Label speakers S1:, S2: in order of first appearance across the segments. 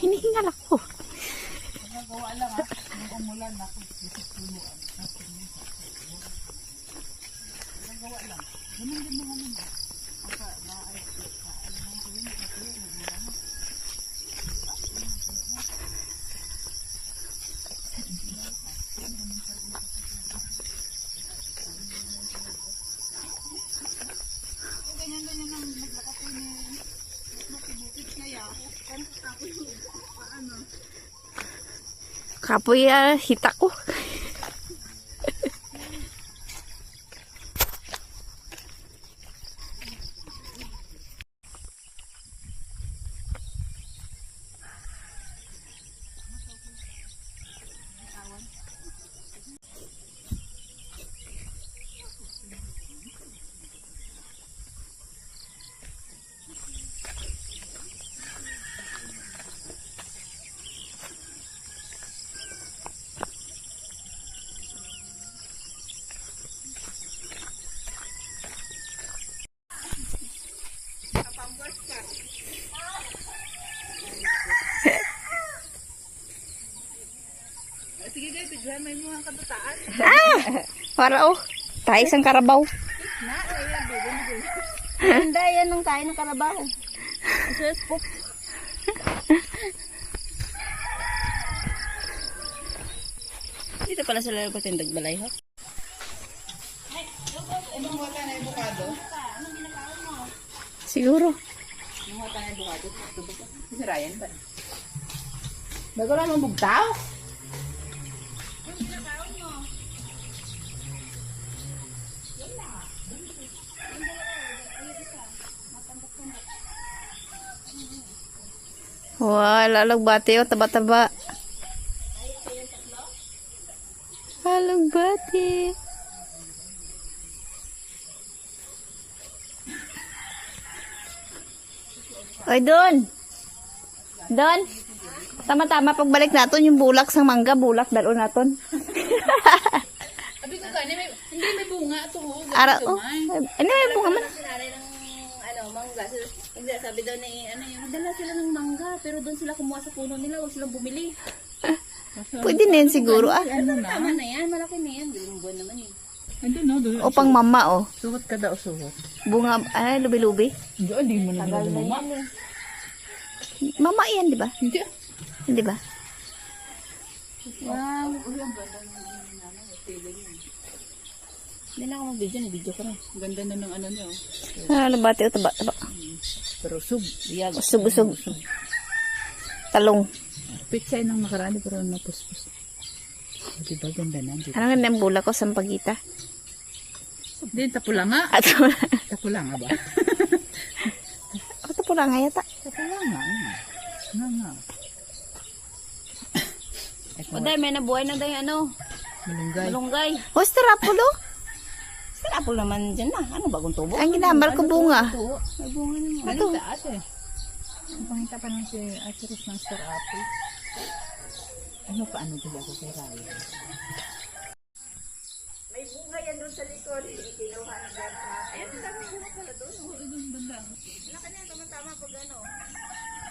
S1: Hinihingal ako. kapuya hitaku ah, hita ko. Para oh. Tayo isang karabaw.
S2: Hindi, yan nung tayo ng kalabaw. Sus po. Dito pala sila nagpatindag balay, ha?
S1: Siguro.
S2: Bago lang mabugtaw.
S1: Wow, lalagbati oh, taba-taba. Lalagbati. Oy, doon. Doon. Tama-tama pagbalik natin yung bulak sa mangga, bulak dalo natin.
S2: Sabi ko kanya, may, hindi may bunga ito. Oh.
S1: Ara, oh. Ano may bunga man?
S2: Sinanay ng ano, mangga. Sila- Hindi, sabi daw ni, ano yung, dala sila ng mangga, pero doon sila kumuha sa puno nila, huwag silang bumili.
S1: Pwede na yun siguro ah.
S2: Ano na? Tama na yan, malaki na yan. Dalawang buwan naman eh.
S3: Ando no, doon.
S1: O pang mama oh.
S3: Suot ka daw, suot.
S1: Bunga, ay, lubi-lubi.
S3: Hindi, hindi mo na
S2: Tagal na
S3: mama.
S2: yan eh.
S1: Mama yan, di ba?
S3: Hindi.
S1: Hindi ba?
S2: Wow. Hindi na ako mag-video, nag-video ko na.
S3: Ganda na ng ano niya. oh.
S1: Ah, labati o taba-taba.
S3: Pero sub, iyag.
S1: Usog-usog. Talong.
S3: Pizza ng nakaraan, pero napuspos. Diba ganda na? Di-
S1: Ano nga yung bulak ko sa pagita?
S3: Hindi, tapula nga.
S1: At
S3: Tapula nga ba?
S1: ako to pula nga yata.
S3: Tapula nga. Nga nga.
S2: O dahil, may nabuhay na dahil ano,
S3: Malunggay.
S2: malunggay.
S1: O, starapulo.
S2: Sarapol naman dyan na. Ano bagong tubo?
S1: Ang ginambal ko bunga.
S2: Oo, may bunga na nga.
S3: Ano sa ate? Ang pangita pa ng si Ate Rose ng Star Apple. Ano pa ano dila ko kay Raya?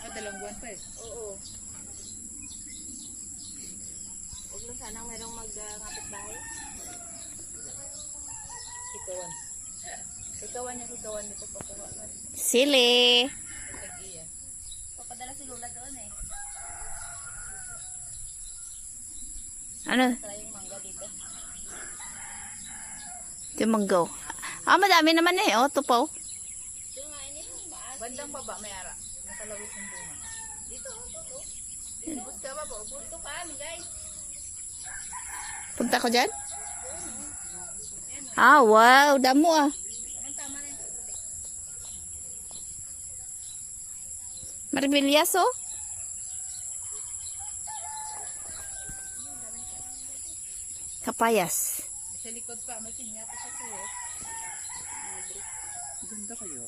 S3: Ah, dalawang buwan pa eh.
S2: Oo. Huwag lang sanang merong mag-ngapit bahay.
S3: Ikawan.
S2: Ikawan niya, ikawan nito pakuha.
S1: Sili.
S2: Papadala si Lola doon eh.
S1: Ano?
S2: Yung mangga dito.
S1: Tumanggaw. Ah, madami naman eh. O, tupaw.
S2: Ito nga ini, maan.
S3: Bandang baba may ara. Nakalawit ng bunga.
S2: Dito, oh, dito. Ubus ka ba? Ubus ka guys.
S1: Punta ko dyan? Ah, wow. Damo ah. Maribilias oh. Papayas.
S3: Sa likod pa, may pinya pa sa tuyo. Ganda kayo.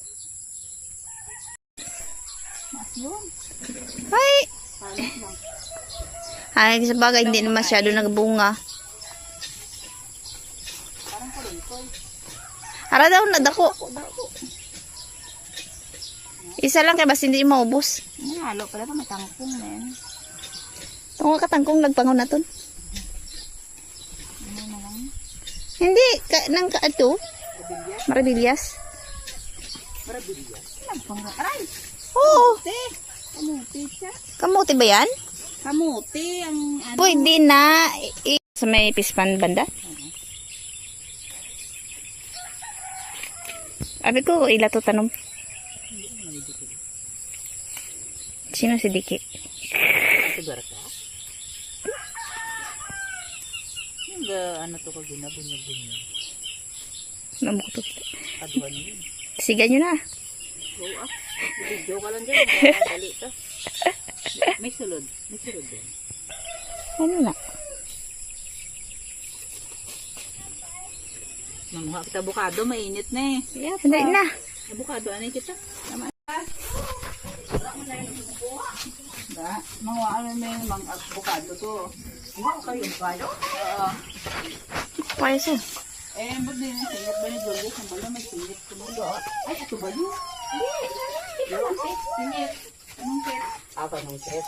S1: Ay! Ay, sa bagay, hindi na masyado nagbunga. Ara daw na dako. Isa lang kay basta hindi maubos.
S2: Halo pala pa matangkong yan.
S1: Tungo katangkong nagpangon na ton. Hindi, ka, nang ka ato. Marabilyas.
S2: Aray!
S1: Oo.
S2: Kamuti.
S1: Kamuti ba yan?
S2: Kamuti ang ano.
S1: Pwede na. Sa may pispan banda. Abi ko, ila to tanom. Sino si Diki?
S3: Ka? Ba, ano to kag ginabunyag-bunyag?
S1: Namuk to.
S3: Kaduan yun.
S1: Siga nyo na.
S3: Oo ah. Video ka lang dyan. Dali ka. May sulod. May sulod din.
S1: Ano na?
S3: Manguha kita abukado, mainit na eh.
S1: Yeah, Sandali na.
S3: Abukado, ano kita? Tama. Da, manguha ano may mang abukado to. Manguha kayo abukado? Oo.
S1: Pwes eh.
S3: Eh, ba't din yung singit ba ni Julius? Ang bala may singit ko mo Ay, ito ba yun? Singit. Anong set? Ah, panong set?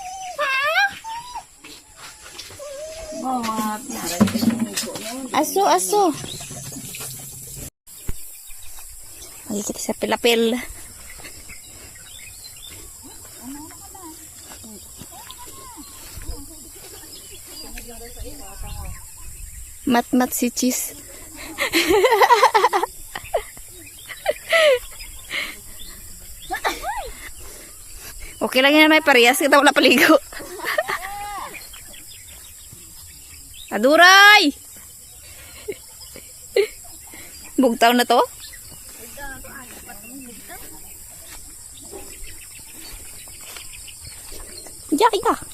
S3: Oo, mga pinara yung ito mo.
S1: Aso, aso. Magkikita sa pilapil. Mat-mat si cheese. okay lang yan may parehas. Kita wala paligo. Aduray! Bugtaw na to? Jaki ka.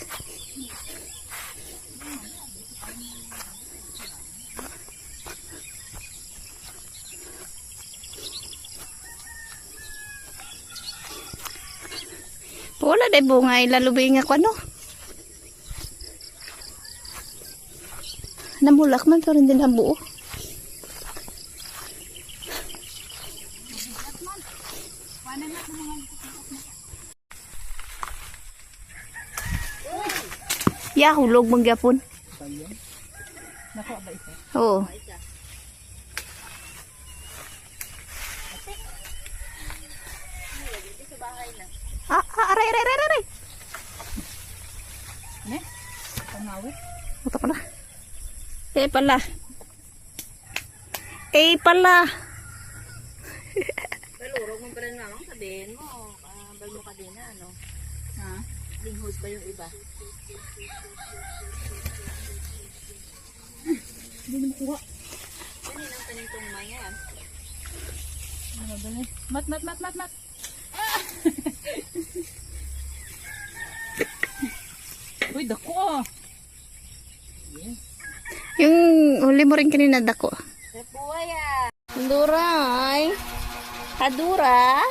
S1: day bunga ilalubay nga ko ano. Namulak man pero hindi nabuo. Ya, hulog mong gapon. Oo. Ah, ah, aray, aray, aray, aray.
S3: Ne? Pangawit?
S1: Ito pala. Eh pala. Eh pala.
S2: Palurog mo pa rin nga ang sabihin mo. Uh, bal mo ka din na ano.
S3: Ha?
S2: Linghos pa yung iba.
S3: Hindi mo kuha.
S2: Ano yung tanim tong maya?
S3: Ano ba na? Mat, mat, mat, mat, mat. Uy, dako ah.
S1: Yung huli mo rin kanina dako.
S2: Repuaya!
S1: Duray. Hadura.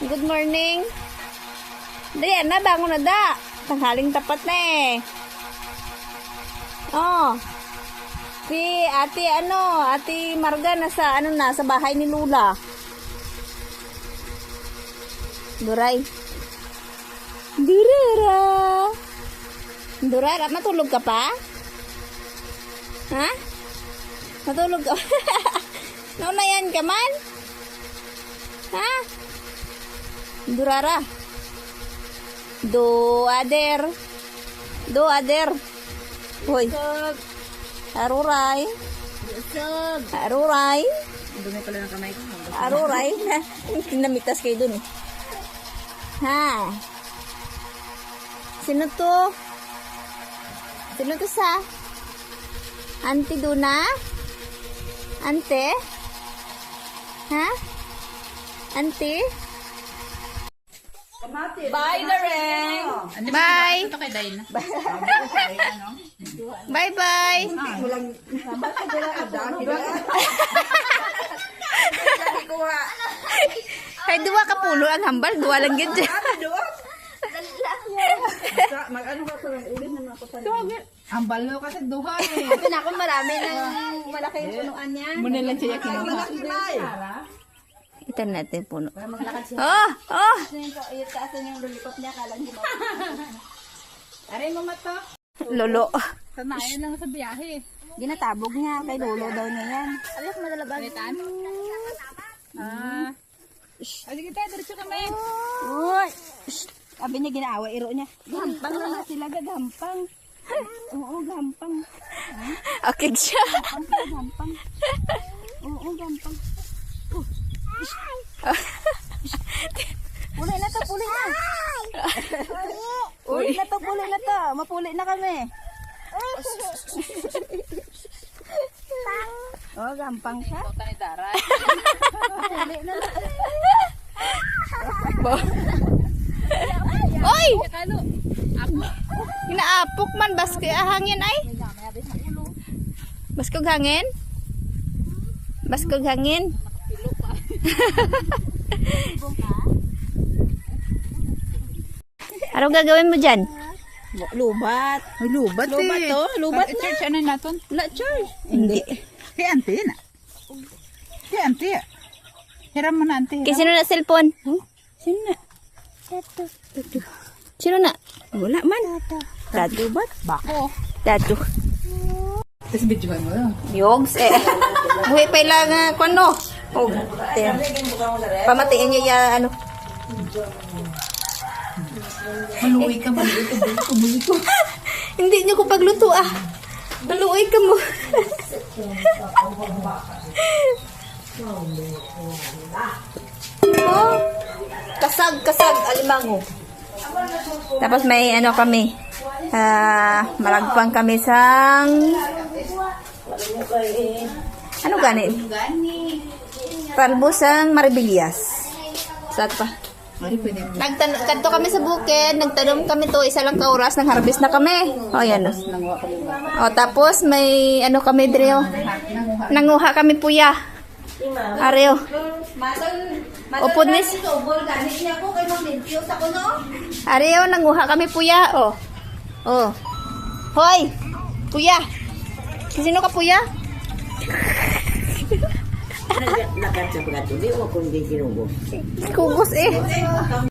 S1: Good morning. Dali na, bangon na da. Tanghaling tapat na eh. Oh. Si ate ano, ate Marga nasa ano na, sa bahay ni Lula. Duray. Durara. Durara, matulog ka pa? Ha? Matulog ka Naunayan ka man? Ha? Durara. Do ader. Do ader. Hoy. Aruray. Aruray.
S2: Dumi pala ng kamay ko.
S1: Aruray. Namitas kayo dun eh. Ha? Sino to? Sino to sa? Auntie Duna? Ante? Ha? Auntie? Bye, Dareng! Bye!
S2: Ito kay Dayna.
S1: Bye-bye! Kay duwa ka pulo ang hambal, duwa lang yun dyan.
S3: Ang balo kasi duha eh.
S2: Pinako marami ng malaki yung punuan niya.
S3: Muna lang siya kinuha.
S1: Itan natin puno. Oh! Oh!
S2: Itaas na yung lollipop niya, kalang himaw.
S3: Aray mo mata.
S1: Lolo.
S3: Sanayan lang sa biyahe.
S2: Ginatabog niya, kay lolo daw niya yan. Alam mo madalabag.
S3: Palitan? Ah. Ah, sige tayo, diretso kami.
S2: Uy! Sabi niya ginaawa, iro niya. Gampang na nga sila, gagampang. Oo, gampang.
S1: Okay siya.
S2: Gampang. Oo, gampang. Oh. Puli na to, puli na. Puli na to, puli na to. Mapuli na kami. Oh, gampang siya. Puli na lang.
S1: Oy! Ginaapok man, basko hangin ay. Baskog hangin? Baskog hangin? Ano gagawin mo dyan?
S2: Lubat.
S3: Ay, lubat eh.
S2: Lubat to, lubat
S3: na. Church, ano natin?
S2: La, Charles.
S1: Hindi.
S3: Kay auntie na. Kay auntie. Hiram mo na auntie.
S1: Kaya sino na cellphone?
S2: Sino na?
S1: Sino na?
S2: Wala man.
S1: Datu.
S2: Lubat.
S3: Bako.
S1: Datu.
S3: Tapos videoan mo yun.
S1: Yogs eh. Buhay pa ilang uh, kuno. Oh, tiyan. Pamatiin niya ya, ano.
S3: Maluwi ka, maluwi ka. Maluwi ko.
S1: Hindi niyo ko pagluto ah. Maluoy ka mo. oh, kasag, kasag, alimango. Tapos may ano kami. Ah, malagpang kami sang Ano gani? Talbosang maribilias. Saan pa? Nagtan kanto kami sa bukid, nagtanom kami to, isa lang ka oras, nang harvest na kami. O, yan o.
S3: Nanguha ko lubat.
S1: O, tapos may ano kami dre. Nanguha kami puya. Areo. Upod nis. Areo, nanguha kami puya. O. O. Hoy! Puya! Sino ka puya?
S4: Nakat sa pagkatuloy o kung di sinubo.
S1: Kugos eh.